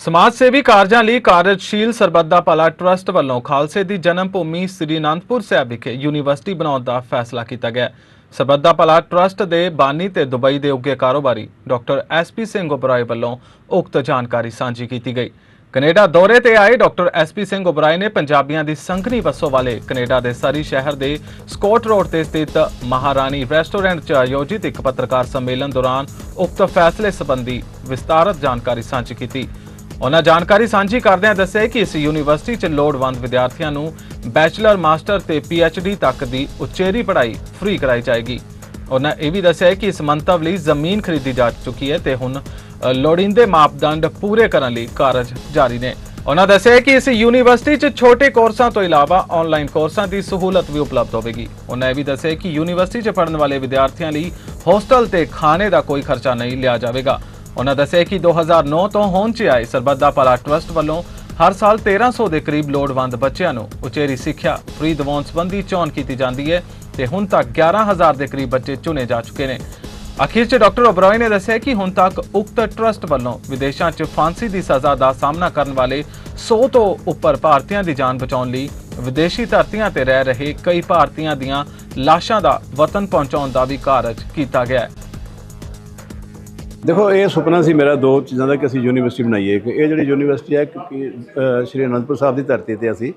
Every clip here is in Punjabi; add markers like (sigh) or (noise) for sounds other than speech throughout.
ਸਮਾਜ ਸੇਵੀ ਕਾਰਜਾਂ ਲਈ ਕਾਰਜਸ਼ੀਲ ਸਰਬੱਤ ਦਾ ਭਲਾ ਟਰਸਟ ਵੱਲੋਂ ਖਾਲਸੇ ਦੀ ਜਨਮ ਭੂਮੀ ਸ੍ਰੀ ਅਨੰਦਪੁਰ ਸਾਹਿਬ ਵਿਖੇ ਯੂਨੀਵਰਸਿਟੀ ਬਣਾਉਣ ਦਾ ਫੈਸਲਾ ਕੀਤਾ ਗਿਆ ਹੈ। ਸਰਬੱਤ ਦਾ ਭਲਾ ਟਰਸਟ ਦੇ ਬਾਨੀ ਤੇ ਦੁਬਈ ਦੇ ਉੱਗੇ ਕਾਰੋਬਾਰੀ ਡਾਕਟਰ ਐਸਪੀ ਸਿੰਘ ਉਬਰਾਏ ਵੱਲੋਂ ਉਕਤ ਜਾਣਕਾਰੀ ਸਾਂਝੀ ਕੀਤੀ ਗਈ ਕੈਨੇਡਾ ਦੌਰੇ ਤੇ ਆਏ ਡਾਕਟਰ ਐਸਪੀ ਸਿੰਘ ਉਬਰਾਏ ਨੇ ਪੰਜਾਬੀਆਂ ਦੀ ਸੰਘਣੀ ਵਸੋਂ ਵਾਲੇ ਕੈਨੇਡਾ ਦੇ ਸਰੀ ਸ਼ਹਿਰ ਦੇ ਸਕੌਟ ਰੋਡ ਤੇ ਸਥਿਤ ਮਹਾਰਾਣੀ ਰੈਸਟੋਰੈਂਟ 'ਚ ਆਯੋਜਿਤ ਇੱਕ ਪੱਤਰਕਾਰ ਸੰਮੇਲਨ ਦੌਰਾਨ ਉਕਤ ਫੈਸਲੇ ਸੰਬੰਧੀ ਵਿਸਤਾਰਤ ਜਾਣਕਾਰੀ ਸਾਂਝੀ ਕੀਤੀ ਉਹਨਾਂ ਜਾਣਕਾਰੀ ਸਾਂਝੀ ਕਰਦਿਆਂ ਦੱਸਿਆ ਕਿ ਇਸ ਯੂਨੀਵਰਸਿਟੀ 'ਚ ਲੋੜਵੰਦ ਵਿਦਿਆਰਥੀਆਂ ਨੂੰ ਬੈਚਲਰ, ਮਾਸਟਰ ਤੇ ਡੀ ਤੱਕ ਦੀ ਉਚੇਰੀ ਪੜ੍ਹਾਈ ਫ੍ਰੀ ਕਰਾਈ ਜਾਏਗੀ। ਉਹਨਾਂ ਇਹ ਵੀ ਦੱਸਿਆ ਕਿ ਇਸ ਮੰਤਵ ਲਈ ਜ਼ਮੀਨ ਖਰੀਦੀ ਜਾ ਚੁੱਕੀ ਹੈ ਤੇ ਹੁਣ ਲੋੜੀਂਦੇ ਮਾਪਦੰਡ ਪੂਰੇ ਕਰਨ ਲਈ ਕਾਰਜ ਜਾਰੀ ਨੇ। ਉਹਨਾਂ ਦੱਸਿਆ ਕਿ ਇਸ ਯੂਨੀਵਰਸਿਟੀ 'ਚ ਛੋਟੇ ਕੋਰਸਾਂ ਤੋਂ ਇਲਾਵਾ ਆਨਲਾਈਨ ਕੋਰਸਾਂ ਦੀ ਸਹੂਲਤ ਵੀ ਉਪਲਬਧ ਹੋਵੇਗੀ। ਉਹਨਾਂ ਇਹ ਵੀ ਦੱਸਿਆ ਕਿ ਯੂਨੀਵਰਸਿਟੀ 'ਚ ਪੜ੍ਹਨ ਵਾਲੇ ਵਿਦਿਆਰਥੀਆਂ ਲਈ ਹੋਸਟਲ ਤੇ ਖਾਣੇ ਦਾ ਕੋਈ ਖਰਚਾ ਨਹੀਂ ਲਿਆ ਜਾਵੇਗਾ। ਉਹਨਾਂ ਦੱਸਿਆ ਕਿ 2009 ਤੋਂ ਹੋਂਦ 'ਚ ਆਏ ਸਰਬੱਤ ਦਾ ਭਲਾ ਟਰਸਟ ਵੱਲੋਂ ਹਰ ਸਾਲ 1300 ਦੇ ਕਰੀਬ ਲੋੜਵੰਦ ਬੱਚਿਆਂ ਨੂੰ ਉਚੇਰੀ ਸਿੱਖਿਆ ਫ੍ਰੀ ਦਿਵਾਉਣ ਸੰਬੰਧੀ ਚੋਣ ਕੀਤੀ ਜਾਂਦੀ ਹੈ ਤੇ ਹੁਣ ਤੱਕ 11000 ਦੇ ਕਰੀਬ ਬੱਚੇ ਚੁਣੇ ਜਾ ਚੁੱਕੇ ਨੇ। ਅਖੀਰ 'ਚ ਡਾਕਟਰ ਓਬਰਾਏ ਨੇ ਦੱਸਿਆ ਕਿ ਹੁਣ ਤੱਕ ਉਕਤ ਟਰਸਟ ਵੱਲੋਂ ਵਿਦੇਸ਼ਾਂ 'ਚ ਫਾਂਸੀ ਦੀ ਸਜ਼ਾ ਦਾ ਸਾਹਮਣਾ ਕਰਨ ਵਾਲੇ 100 ਤੋਂ ਉੱਪਰ ਭਾਰਤੀਆਂ ਦੀ ਜਾਨ ਬਚਾਉਣ ਲਈ ਵਿਦੇਸ਼ੀ ਧਰਤੀਆਂ ਤੇ ਰਹਿ ਰਹੇ ਕਈ ਭਾਰਤੀਆਂ ਦੀਆਂ ਲਾਸ਼ਾਂ ਦਾ ਵਤਨ ਪਹੁੰਚਾਉਣ ਦਾ ਵੀ ਕਾਰਜ ਕੀਤਾ ਗਿਆ ਹੈ। ਦੇਖੋ, ਇਹ ਸੁਪਨਾ ਸੀ ਮੇਰਾ ਦੋ ਚੀਜ਼ਾਂ ਦਾ ਕਿ ਅਸੀਂ ਯੂਨੀਵਰਸਿਟੀ ਬਣਾਈਏ। ਕਿ ਇਹ ਜਿਹੜੀ ਯੂਨੀਵਰਸਿਟੀ ਹੈ ਕਿ ਸ਼੍ਰੀ ਅਨੰਦਪੁਰ ਸਾਹਿਬ ਦੀ ਧਰਤੀ ਤੇ ਅਸੀਂ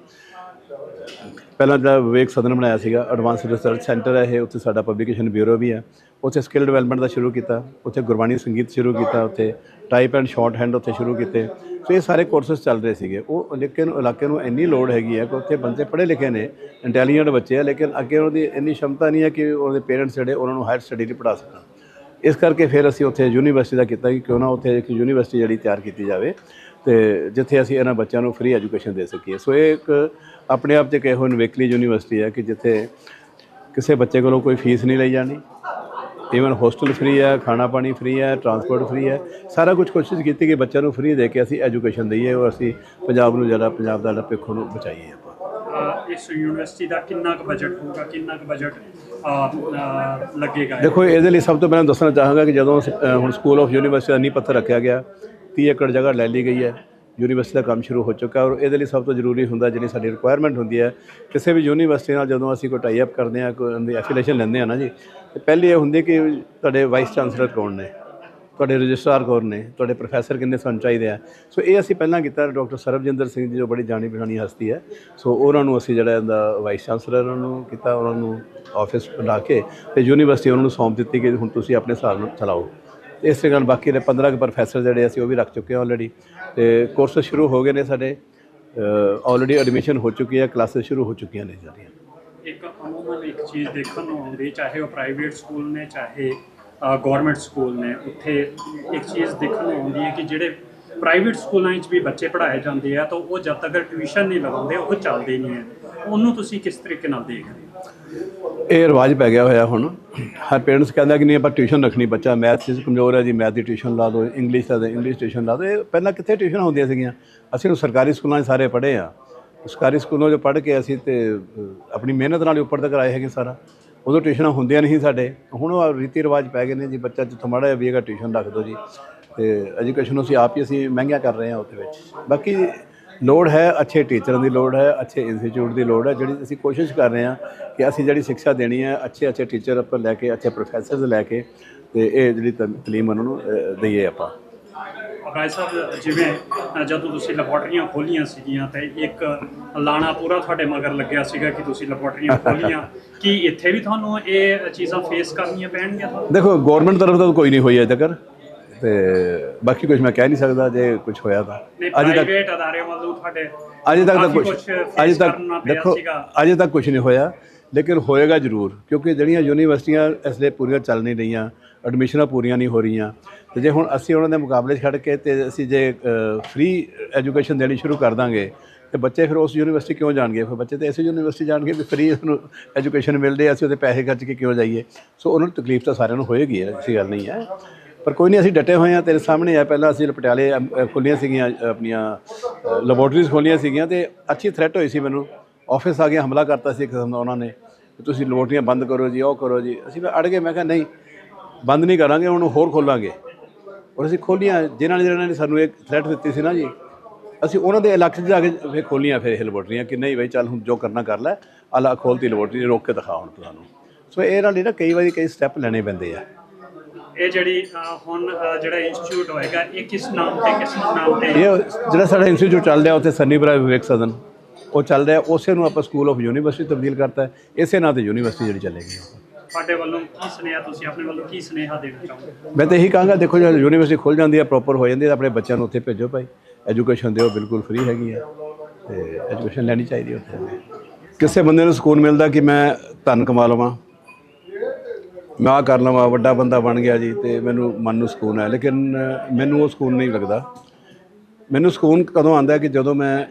ਪਹਿਲਾਂ ਜਿਹੜਾ ਵਿਵੇਕ ਸਦਨ ਬਣਾਇਆ ਸੀਗਾ ਐਡਵਾਂਸ ਰਿਸਰਚ ਸੈਂਟਰ ਹੈ ਇਹ, ਉੱਥੇ ਸਾਡਾ ਪਬਲੀਕੇਸ਼ਨ ਬਿਊਰੋ ਵੀ ਹੈ। ਉੱਥੇ ਸਕਿੱਲ ਡਿਵੈਲਪਮੈਂਟ ਦਾ ਸ਼ੁਰੂ ਕੀਤਾ, ਉੱਥੇ ਗੁਰਬਾਣੀ ਸੰਗੀਤ ਸ਼ੁਰੂ ਕੀਤਾ, ਉੱਥੇ ਟਾਈਪ ਐਂਡ ਸ਼ਾਰਟ ਹੈਂਡ ਉੱਥੇ ਸ਼ੁਰੂ ਕੀਤੇ। ਸੋ ਇਹ ਸਾਰੇ ਕੋਰਸਸ ਚੱਲ ਰਹੇ ਸੀਗੇ। ਉਹ ਲੇਕਿਨ ਇਲਾਕੇ ਨੂੰ ਇੰਨੀ ਲੋੜ ਹੈਗੀ ਹੈ ਕਿ ਉੱਥੇ ਬੰਦੇ ਪੜ੍ਹੇ ਲਿਖੇ ਨੇ ਇੰਟੈਲੀਜੈਂਟ ਬੱਚੇ ਆ, ਲੇਕਿਨ ਅੱਗੇ ਉਹਨਾਂ ਦੀ ਇੰਨੀ ਸ਼ਮਤਾ ਨਹੀਂ ਹੈ ਕਿ ਉਹਦੇ ਪੇਰੈਂਟਸ ਜਿਹੜੇ, ਉਹਨਾਂ ਨੂੰ ਹਾਇਰ ਸਟੱਡੀ ਲਈ ਪੜ੍ਹਾ ਸਕਣ। ਇਸ ਕਰਕੇ ਫਿਰ ਅਸੀਂ ਉੱਥੇ ਯੂਨੀਵਰਸਿਟੀ ਦਾ ਕੀਤਾ ਕਿ ਕਿਉਂ ਨਾ ਉੱਥੇ ਇੱਕ ਯੂਨੀਵਰਸਿਟੀ ਜਿਹੜੀ ਤਿਆਰ ਕੀਤੀ ਜਾਵੇ ਤੇ ਜਿੱਥੇ ਅਸੀਂ ਇਹਨਾਂ ਬੱਚਿਆਂ ਨੂੰ ਫ੍ਰੀ ਐਜੂਕੇਸ਼ਨ ਦੇ ਸਕੀਏ। ਸੋ ਇਹ ਇੱਕ ਆਪਣੇ ਆਪ 'ਚ ਇੱਕ ਇਹੋ ਨਵੇਕਲੀ ਯੂਨੀਵਰਸਿਟੀ ਹੈ ਕਿ ਜਿੱਥੇ ਕਿਸੇ ਬੱਚੇ ਕੋਲੋਂ ਕੋਈ ਫੀਸ ਨਹੀਂ ਲਈ ਜਾਣੀ ਈਵਨ ਹੋਸਟਲ ਫ੍ਰੀ ਹੈ, ਖਾਣਾ ਪਾਣੀ ਫ੍ਰੀ ਹੈ ਟਰਾਂਸਪੋਰਟ ਫ੍ਰੀ ਹੈ। ਸਾਰਾ ਕੁਝ ਕੋਸ਼ਿਸ਼ ਕੀਤੀ ਕਿ ਬੱਚਿਆਂ ਨੂੰ ਫ੍ਰੀ ਦੇ ਕੇ ਅਸੀਂ ਐਜੂਕੇਸ਼ਨ ਦਈਏ ਔਰ ਅਸੀਂ ਪੰਜਾਬ ਨੂੰ ਜਿਹੜਾ ਪੰਜਾਬ ਦਾ ਜਿਹੜਾ ਭਵਿੱਖ ਨੂੰ ਬਚਾਈਏ ਆਪਾਂ। ਇਸ ਯੂਨੀਵਰਸਿਟੀ ਦਾ ਕਿੰਨਾ ਕੁ ਬਜਟ ਹੋਊਗਾ, ਕਿੰਨਾ ਕੁ ਬਜਟ ਲੱਗੇਗਾ ਦੇਖੋ, ਇਹਦੇ ਲਈ ਸਭ ਤੋਂ ਪਹਿਲਾਂ ਦੱਸਣਾ ਚਾਹਾਂਗਾ ਕਿ ਜਦੋਂ ਹੁਣ ਸਕੂਲ ਆਫ ਯੂਨੀਵਰਸਿਟੀ ਦਾ ਨੀਂਹ ਪੱਥਰ ਰੱਖਿਆ ਗਿਆ 30 ਏਕੜ ਜਗ੍ਹਾ ਲੈ ਲਈ ਗਈ ਹੈ, ਯੂਨੀਵਰਸਿਟੀ ਦਾ ਕੰਮ ਸ਼ੁਰੂ ਹੋ ਚੁੱਕਾ ਔਰ ਇਹਦੇ ਲਈ ਸਭ ਤੋਂ ਜ਼ਰੂਰੀ ਹੁੰਦਾ ਜਿਹੜੀ ਸਾਡੀ ਰਿਕੁਆਇਰਮੈਂਟ ਹੁੰਦੀ ਹੈ, ਕਿਸੇ ਵੀ ਯੂਨੀਵਰਸਿਟੀ ਨਾਲ ਜਦੋਂ ਅਸੀਂ ਕੋਈ ਟਾਈ ਅਪ ਕਰਦੇ ਹਾਂ, ਕੋਈ ਉਹਦੀ ਐਫੀਲੀਏਸ਼ਨ ਲੈਂਦੇ ਹਾਂ ਨਾ ਜੀ, ਤੇ ਪਹਿਲੀ ਇਹ ਹੁੰਦੀ ਕਿ ਤੁਹਾਡੇ ਵਾਈਸ ਚਾਂਸਲਰ ਕੌਣ ਨੇ? ਤੁਹਾਡੇ ਰਜਿਸਟਰਾਰ ਕੌਣ ਨੇ, ਤੁਹਾਡੇ ਪ੍ਰੋਫੈਸਰ ਕਿੰਨੇ ਸਾਨੂੰ ਚਾਹੀਦੇ ਆ। ਸੋ ਇਹ ਅਸੀਂ ਪਹਿਲਾਂ ਕੀਤਾ, ਡਾਕਟਰ ਸਰਬਜਿੰਦਰ ਸਿੰਘ ਜੀ ਜੋ ਬੜੀ ਜਾਣੀ ਪਛਾਣੀ ਹਸਤੀ ਹੈ। ਸੋ ਉਹਨਾਂ ਨੂੰ ਅਸੀਂ ਜਿਹੜਾ ਇਹਦਾ ਵਾਈਸ ਚਾਂਸਲਰ ਨੂੰ ਕੀਤਾ, ਉਹਨਾਂ ਨੂੰ ਆਫਿਸ ਬਣਾ ਕੇ ਤੇ ਯੂਨੀਵਰਸਿਟੀ ਉਹਨਾਂ ਨੂੰ ਸੌਂਪ ਦਿੱਤੀ ਕਿ ਹੁਣ ਤੁਸੀਂ ਆਪਣੇ ਹਿਸਾਬ ਨਾਲ ਚਲਾਓ। ਇਸ ਤਰ੍ਹਾਂ ਨਾਲ ਬਾਕੀ ਦੇ 15 ਕੁ ਪ੍ਰੋਫੈਸਰ ਜਿਹੜੇ ਅਸੀਂ ਉਹ ਵੀ ਰੱਖ ਚੁੱਕੇ ਹਾਂ ਆਲਰੇਡੀ ਤੇ ਕੋਰਸ ਸ਼ੁਰੂ ਹੋ ਗਏ ਨੇ ਸਾਡੇ। ਆਲਰੇਡੀ ਐਡਮਿਸ਼ਨ ਹੋ ਚੁੱਕੀ ਹੈ ਕਲਾਸਿਸ ਸ਼ੁਰੂ ਹੋ ਚੁੱਕੀਆਂ ਨੇ ਸਾਰੀਆਂ ਇੱਕ ਅਮੂਮਨ ਇੱਕ ਚੀਜ਼ ਦੇਖਣ ਨੂੰ ਆਉਂਦੀ, ਚਾਹੇ ਉਹ ਪ੍ਰਾਈਵੇਟ ਸਕੂਲ ਨੇ, ਚਾਹੇ ਗਵਰਨਮੈਂਟ ਸਕੂਲ ਨੇ, ਉੱਥੇ ਇੱਕ ਚੀਜ਼ ਦੇਖਣ ਨੂੰ ਆਉਂਦੀ ਹੈ ਕਿ ਜਿਹੜੇ ਪ੍ਰਾਈਵੇਟ ਸਕੂਲਾਂ ਵਿੱਚ ਵੀ ਬੱਚੇ ਪੜ੍ਹਾਏ ਜਾਂਦੇ ਆ, ਤਾਂ ਉਹ ਜਦ ਤੱਕ ਟਿਊਸ਼ਨ ਨਹੀਂ ਲਗਾਉਂਦੇ, ਉਹ ਚੱਲਦੇ ਨਹੀਂ ਹੈ। ਉਹਨੂੰ ਤੁਸੀਂ ਕਿਸ ਤਰੀਕੇ ਨਾਲ ਦੇਖਦੇ ਇਹ ਰਿਵਾਜ ਪੈ ਗਿਆ ਹੋਇਆ ਹੁਣ। ਹਰ ਪੇਰੈਂਟਸ ਕਹਿੰਦਾ ਕਿ ਨਹੀਂ, ਆਪਾਂ ਟਿਊਸ਼ਨ ਰੱਖਣੀ ਬੱਚਾ ਮੈਥ 'ਚ ਕਮਜ਼ੋਰ ਹੈ ਜੀ ਮੈਥ ਦੀ ਟਿਊਸ਼ਨ ਲਾ ਦਿਓ ਇੰਗਲਿਸ਼ ਦਾ ਇੰਗਲਿਸ਼ ਟਿਊਸ਼ਨ ਲਾ ਦਿਓ। ਪਹਿਲਾਂ ਕਿੱਥੇ ਟਿਊਸ਼ਨ ਹੁੰਦੀਆਂ ਸੀਗੀਆਂ? ਅਸੀਂ ਨੂੰ ਸਰਕਾਰੀ ਸਕੂਲਾਂ 'ਚ ਸਾਰੇ ਪੜ੍ਹੇ ਆ। ਸਰਕਾਰੀ ਸਕੂਲਾਂ 'ਚ ਪੜ੍ਹ ਕੇ ਅਸੀਂ ਤੇ ਆਪਣੀ ਮਿਹਨਤ ਨਾਲ ਹੀ ਉੱਪਰ ਤੱਕ ਆਏ ਹੈਗੇ ਸਾਰਾ। ਉਦੋਂ ਟਿਊਸ਼ਨਾਂ ਹੁੰਦੀਆਂ ਨਹੀਂ ਸਾਡੇ। ਹੁਣ ਉਹ ਰੀਤੀ ਰਿਵਾਜ ਪੈ ਗਏ ਨੇ ਜੀ ਬੱਚਾ ਜਿੱਥੋਂ ਮਾੜਾ ਜਿਹਾ ਵੀ ਹੈਗਾ ਟਿਊਸ਼ਨ ਰੱਖ ਦਿਓ ਜੀ। ਤੇ ਐਜੂਕੇਸ਼ਨ ਅਸੀਂ ਆਪ ਹੀ ਅਸੀਂ ਮਹਿੰਗੀਆਂ ਕਰ ਰਹੇ ਹਾਂ ਉਹਦੇ ਵਿੱਚ। ਬਾਕੀ ਲੋੜ ਹੈ ਅੱਛੇ ਟੀਚਰਾਂ ਦੀ ਲੋੜ ਹੈ ਅੱਛੇ ਇੰਸਟੀਚਿਊਟ ਦੀ ਲੋੜ ਹੈ ਜਿਹੜੀ ਅਸੀਂ ਕੋਸ਼ਿਸ਼ ਕਰ ਰਹੇ ਹਾਂ ਕਿ ਅਸੀਂ ਜਿਹੜੀ ਸਿੱਖਿਆ ਦੇਣੀ ਹੈ ਅੱਛੇ ਅੱਛੇ ਟੀਚਰ ਆਪਾਂ ਲੈ ਕੇ ਅੱਛੇ ਪ੍ਰੋਫੈਸਰਸ ਲੈ ਕੇ ਤੇ ਇਹ ਜਿਹੜੀ ਤ- ਤਾਲੀਮ ਉਹਨਾਂ ਨੂੰ ਅ, ਦਈਏ ਆਪਾਂ। ਭਾਈ ਸਾਹਿਬ ਜਿਵੇਂ ਜਦੋਂ ਤੁਸੀਂ ਲੈਬੋਰਟਰੀਆਂ ਖੋਲੀਆਂ ਸੀਗੀਆਂ ਤੇ ਇੱਕ ਲਾਣਾ ਪੂਰਾ ਤੁਹਾਡੇ ਮਗਰ ਲੱਗਿਆ ਸੀਗਾ ਕਿ ਤੁਸੀਂ ਲੈਬੋਰਟਰੀਆਂ ਖੋਲੀਆਂ (laughs) ਕੀ ਇੱਥੇ ਵੀ ਤੁਹਾਨੂੰ ਇਹ ਚੀਜ਼ਾਂ ਫੇਸ ਕਰਨੀਆਂ ਪੈਣਗੀਆਂ ਤੁਹਾਨੂੰ? ਦੇਖੋ ਗਵਰਨਮੈਂਟ ਤਰਫ ਤੋਂ ਕੋਈ ਨਹੀਂ ਹੋਈ ਅਜੇ ਤੱਕ ਤੇ ਬਾਕੀ ਕੁਝ ਮੈਂ ਕਹਿ ਨਹੀਂ ਸਕਦਾ ਜੇ ਕੁਝ ਹੋਇਆ ਤਾਂ। ਅਜੇ ਤੱਕ ਪ੍ਰਾਈਵੇਟ ਅਦਾਰੇ ਵੱਲੋਂ ਤੁਹਾਡੇ ਅਜੇ ਤੱਕ ਤਾਂ ਕੁਝ ਅਜੇ ਤੱਕ ਦੇਖੋ। ਅਜੇ ਤੱਕ ਕੁਝ ਨਹੀਂ ਹੋਇਆ। ਲੇਕਿਨ ਹੋਏਗਾ ਜ਼ਰੂਰ ਕਿਉਂਕਿ ਜਿਹੜੀਆਂ ਯੂਨੀਵਰਸਿਟੀਆਂ ਇਸ ਲਈ ਪੂਰੀਆਂ ਚੱਲ ਨਹੀਂ ਰਹੀਆਂ ਐਡਮਿਸ਼ਨਾਂ ਪੂਰੀਆਂ ਨਹੀਂ ਹੋ ਰਹੀਆਂ। ਤੇ ਜੇ ਹੁਣ ਅਸੀਂ ਉਹਨਾਂ ਦੇ ਮੁਕਾਬਲੇ ਛੱਡ ਕੇ ਤੇ ਅਸੀਂ ਜੇ ਫ੍ਰੀ ਐਜੂਕੇਸ਼ਨ ਦੇਣੀ ਸ਼ੁਰੂ ਕਰ ਦਾਂਗੇ ਤੇ ਬੱਚੇ ਫਿਰ ਉਸ ਯੂਨੀਵਰਸਿਟੀ ਕਿਉਂ ਜਾਣਗੇ? ਫਿਰ ਬੱਚੇ ਤਾਂ ਐਸੀ ਯੂਨੀਵਰਸਿਟੀ ਜਾਣਗੇ ਵੀ ਫ੍ਰੀ ਉਹਨੂੰ ਐਜੂਕੇਸ਼ਨ ਮਿਲਦੀ ਹੈ ਅਸੀਂ ਉਹਦੇ ਪੈਸੇ ਖਰਚ ਕੇ ਕਿਉਂ ਜਾਈਏ? ਸੋ ਉਹਨਾਂ ਨੂੰ ਤਕਲੀਫ ਤਾਂ ਸਾਰਿਆਂ ਨੂੰ ਹੋਏਗੀ ਐਸੀ ਗੱਲ ਨਹੀਂ ਹੈ। ਪਰ ਕੋਈ ਨਹੀਂ ਅਸੀਂ ਡਟੇ ਹੋਏ ਹਾਂ ਤੇਰੇ ਸਾਹਮਣੇ ਆ ਪਹਿਲਾਂ ਅਸੀਂ ਪਟਿਆਲੇ ਅਮ, ਖੋਲ੍ਹੀਆਂ ਸੀਗੀਆਂ ਆਪਣੀਆਂ ਲੈਬੋਰਟਰੀਜ਼ ਖੋਲ੍ਹੀਆਂ ਸੀਗੀਆਂ ਤੇ ਅੱਛੀ ਥ੍ਰੈਟ ਹੋਈ ਸੀ ਮੈਨੂੰ। ਆਫਿਸ ਆ ਕੇ ਹਮਲਾ ਕਰਤਾ ਸੀ ਇੱਕ ਕਿਸਮ ਦਾ ਉਹਨਾਂ ਨੇ ਤੁਸੀਂ ਲੈਬੋਰਟਰੀਆਂ ਬੰਦ ਕਰੋ ਜੀ ਉਹ ਕਰੋ ਜੀ। ਅਸੀਂ ਅੜ ਗਏ ਮੈਂ ਕਿਹਾ ਨਹੀਂ ਬੰਦ ਨਹੀਂ ਕਰਾਂਗੇ ਉਹਨੂੰ ਹੋਰ ਖੋਲਾਂਗੇ। ਔਰ ਅਸੀਂ ਖੋਲੀਆਂ ਜਿਨ੍ਹਾਂ ਨੇ ਜਿਹਨਾਂ ਨੇ ਸਾਨੂੰ ਇੱਕ ਥ੍ਰੈਟ ਦਿੱਤੀ ਸੀ ਨਾ ਜੀ ਅਸੀਂ ਉਹਨਾਂ ਦੇ ਇਲਾਕੇ 'ਚ ਜਾ ਕੇ ਫਿਰ ਖੋਲੀਆਂ ਫਿਰ ਇਹ ਲੈਬੋਰਟਰੀਆਂ ਕਿ ਨਹੀਂ ਬਈ ਚੱਲ ਹੁਣ ਜੋ ਕਰਨਾ ਕਰ ਲੈ ਆਲਾ ਖੋਲਤੀ ਲੈਬੋਰਟਰੀ ਰੋਕ ਕੇ ਦਿਖਾ ਹੁਣ ਤੁਹਾਨੂੰ। ਸੋ ਇਹ ਨਾਲ ਨਾ ਕਈ ਵਾਰੀ ਕਈ ਸਟੈਪ ਲੈਣੇ ਪੈਂਦੇ ਆ। ਇਹ ਜਿਹੜੀ ਹੁਣ ਜਿਹੜਾ ਇੰਸਟੀਚਿਊਟ ਹੋਏਗਾ ਇਹ ਕਿਸ ਨਾਮ ਤੇ ਕਿਸ ਨਾਮ ਤੇ? ਇਹ ਜਿਹੜਾ ਸਾਡਾ ਇੰਸਟੀਚਿਊਟ ਚੱਲ ਰਿਹਾ ਉੱਥੇ ਸੰਨੀ ਬਰਾ ਵਿਵੇਕ ਸਦਨ। ਉਹ ਚੱਲ ਰਿਹਾ ਉਸੇ ਨੂੰ ਆਪਾਂ ਸਕੂਲ ਆਫ ਯੂਨੀਵਰਸਿਟੀ ਤਬਦੀਲ ਕਰਤਾ ਇਸੇ ਨਾਂ ਤੇ ਯੂਨੀਵਰਸਿਟੀ ਜਿਹੜੀ ਚੱਲੇਗੀ। ਤੁਹਾਡੇ ਵੱਲੋਂ ਕੀ ਸੁਨੇਹਾ ਤੁਸੀਂ ਆਪਣੇ ਵੱਲੋਂ ਕੀ ਸੁਨੇਹਾ ਦੇਣਾ ਚਾਹੋਗੇ? ਮੈਂ ਤਾਂ ਇਹੀ ਕਹਾਂਗਾ ਦੇਖੋ ਜੇ ਯੂਨੀਵਰਸਿਟੀ ਖੁੱਲ ਜਾਂਦੀ ਹੈ ਪ੍ਰੋਪਰ ਹੋ ਜਾਂਦੀ ਹੈ ਤਾਂ ਆਪਣੇ ਬੱਚਿਆਂ ਨੂੰ ਉੱਥੇ ਭੇਜੋ ਭਾਈ। ਐਜੂਕੇਸ਼ਨ ਦਿਓ ਬਿਲਕੁਲ ਫ੍ਰੀ ਹੈਗੀ ਹੈ। ਤੇ ਐਜੂਕੇਸ਼ਨ ਲੈਣੀ ਚਾਹੀਦੀ ਹੈ ਉੱਥੇ। ਕਿਸੇ ਬੰਦੇ ਨੂੰ ਸਕੂਨ ਮਿਲਦਾ ਕਿ ਮੈਂ ਧਨ ਕਮਾ ਲਵਾਂ ਮੈਂ ਆਹ ਕਰ ਲਵਾਂ ਵੱਡਾ ਬੰਦਾ ਬਣ ਗਿਆ ਜੀ ਤੇ ਮੈਨੂੰ ਮਨ ਨੂੰ ਸਕੂਨ ਹੈ। ਲੇਕਿਨ ਮੈਨੂੰ ਉਹ ਸਕੂਨ ਨਹੀਂ ਲੱਗਦਾ। ਮੈਨੂੰ ਸਕੂਨ ਕਦੋਂ ਆਉਂਦਾ ਕਿ ਜਦੋਂ ਮੈਂ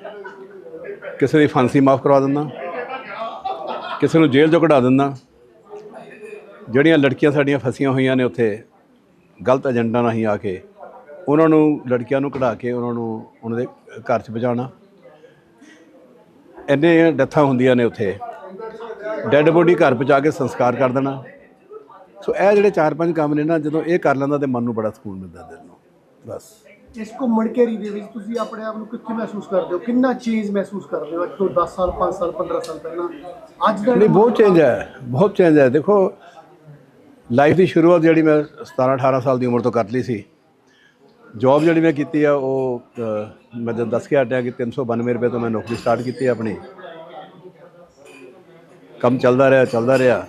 ਕਿਸੇ ਦੀ ਫਾਂਸੀ ਮਾਫ ਕਰਵਾ ਦਿੰਦਾ, ਕਿਸੇ ਨੂੰ ਜੇਲ੍ਹ ਚੋਂ ਕਢਾ ਦਿੰਦਾ। ਜਿਹੜੀਆਂ ਲੜਕੀਆਂ ਸਾਡੀਆਂ ਫਸੀਆਂ ਹੋਈਆਂ ਨੇ ਉੱਥੇ, ਗਲਤ ਏਜੰਟਾਂ ਰਾਹੀਂ ਆ ਕੇ ਉਹਨਾਂ ਨੂੰ, ਲੜਕੀਆਂ ਨੂੰ ਕਢਾ ਕੇ ਉਹਨਾਂ ਨੂੰ ਉਹਨਾਂ ਦੇ ਘਰ 'ਚ ਪਹੁੰਚਾਉਣਾ। ਇੰਨੇ ਡੈਥਾਂ ਹੁੰਦੀਆਂ ਨੇ ਉੱਥੇ। ਡੈੱਡ ਬੋਡੀ ਘਰ ਪਹੁੰਚਾ ਕੇ ਸੰਸਕਾਰ ਕਰ ਦੇਣਾ। ਸੋ ਇਹ ਜਿਹੜੇ ਚਾਰ ਪੰਜ ਕੰਮ ਨੇ ਨਾ, ਜਦੋਂ ਇਹ ਕਰ ਲੈਂਦਾ ਤੇ ਮਨ ਨੂੰ ਬੜਾ ਸਕੂਨ ਮਿਲਦਾ ਦਿਲ ਨੂੰ। ਬਸ। ਇਸ ਘੁੰਮਣ ਘੇਰੀ ਦੇ ਵਿੱਚ ਤੁਸੀਂ ਆਪਣੇ ਆਪ ਨੂੰ ਕਿੱਥੇ ਮਹਿਸੂਸ ਕਰਦੇ ਹੋ? ਕਿੰਨਾ ਚੇਂਜ ਮਹਿਸੂਸ ਕਰਦੇ ਹੋ ਅੱਜ ਤੋਂ 10 ਸਾਲ 5 ਸਾਲ 15 ਸਾਲ ਪਹਿਲਾਂ? ਅੱਜ ਦਾ ਨਹੀਂ ਬਹੁਤ ਚੇਂਜ ਹੈ ਬਹੁਤ ਚੇਂਜ ਹੈ। ਦੇਖੋ ਲਾਈਫ ਦੀ ਸ਼ੁਰੂਆਤ ਜਿਹੜੀ ਮੈਂ 17 18 ਸਾਲ ਦੀ ਉਮਰ ਤੋਂ ਕਰ ਲਈ ਸੀ। ਜੌਬ ਜਿਹੜੀ ਮੈਂ ਕੀਤੀ ਆ ਉਹ ਮੈਂ ਜਦ ਦੱਸ ਕੇ ਹਟਿਆ ਕਿ 392 ਰੁਪਏ ਤੋਂ ਮੈਂ ਨੌਕਰੀ ਸਟਾਰਟ ਕੀਤੀ ਆਪਣੀ। ਕੰਮ ਚੱਲਦਾ ਰਿਹਾ ਚੱਲਦਾ ਰਿਹਾ।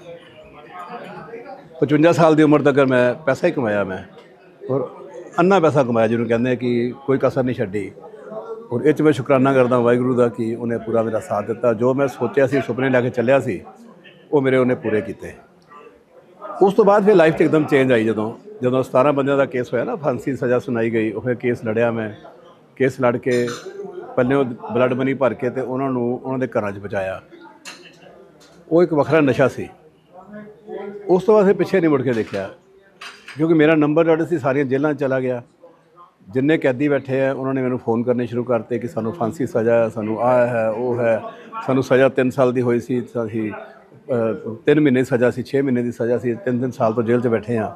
55 ਸਾਲ ਦੀ ਉਮਰ ਤੱਕ ਮੈਂ ਪੈਸਾ ਹੀ ਕਮਾਇਆ ਮੈਂ। ਔਰ ਅੰਨਾ ਪੈਸਾ ਕਮਾਇਆ ਜਿਹਨੂੰ ਕਹਿੰਦੇ ਆ ਕਿ ਕੋਈ ਕਸਰ ਨਹੀਂ ਛੱਡੀ। ਔਰ ਇਹ 'ਚ ਮੈਂ ਸ਼ੁਕਰਾਨਾ ਕਰਦਾ ਵਾਹਿਗੁਰੂ ਦਾ ਕਿ ਉਹਨੇ ਪੂਰਾ ਮੇਰਾ ਸਾਥ ਦਿੱਤਾ। ਜੋ ਮੈਂ ਸੋਚਿਆ ਸੀ, ਸੁਪਨੇ ਲੈ ਕੇ ਚੱਲਿਆ ਸੀ, ਉਹ ਮੇਰੇ ਉਹਨੇ ਪੂਰੇ ਕੀਤੇ। ਉਸ ਤੋਂ ਬਾਅਦ ਫਿਰ ਲਾਈਫ 'ਚ ਇੱਕਦਮ ਚੇਂਜ ਆਈ ਜਦੋਂ ਜਦੋਂ 17 ਬੰਦਿਆਂ ਦਾ ਕੇਸ ਹੋਇਆ ਨਾ, ਫਾਂਸੀ ਦੀ ਸਜ਼ਾ ਸੁਣਾਈ ਗਈ। ਉਹ ਕੇਸ ਲੜਿਆ ਮੈਂ। ਕੇਸ ਲੜ ਕੇ ਪੱਲਿਓਂ ਬਲੱਡ ਮਨੀ ਭਰ ਕੇ ਤੇ ਉਹਨਾਂ ਨੂੰ ਉਹਨਾਂ ਦੇ ਘਰਾਂ 'ਚ ਬਚਾਇਆ। ਉਹ ਇੱਕ ਵੱਖਰਾ ਨਸ਼ਾ ਸੀ। ਉਸ ਤੋਂ ਬਾਅਦ ਫਿਰ ਪਿੱਛੇ ਨਹੀਂ ਮੁੜ ਕੇ ਦੇਖਿਆ। ਕਿਉਂਕਿ ਮੇਰਾ ਨੰਬਰ ਜਿਹੜਾ ਸੀ, ਸਾਰੀਆਂ ਜੇਲ੍ਹਾਂ 'ਚ ਚਲਾ ਗਿਆ। ਜਿੰਨੇ ਕੈਦੀ ਬੈਠੇ ਆ, ਉਹਨਾਂ ਨੇ ਮੈਨੂੰ ਫੋਨ ਕਰਨੇ ਸ਼ੁਰੂ ਕਰਤੇ ਕਿ ਸਾਨੂੰ ਫਾਂਸੀ ਸਜ਼ਾ ਹੈ ਸਾਨੂੰ ਆ ਹੈ, ਉਹ ਹੈ। ਸਾਨੂੰ ਸਜ਼ਾ 3 ਸਾਲ ਦੀ ਹੋਈ ਸੀ ਅਸੀਂ 3 ਮਹੀਨੇ ਦੀ ਸਜ਼ਾ ਸੀ 6 ਮਹੀਨੇ ਦੀ ਸਜ਼ਾ ਸੀ 3-3 ਸਾਲ ਤੋਂ ਜੇਲ੍ਹ 'ਚ ਬੈਠੇ ਆ।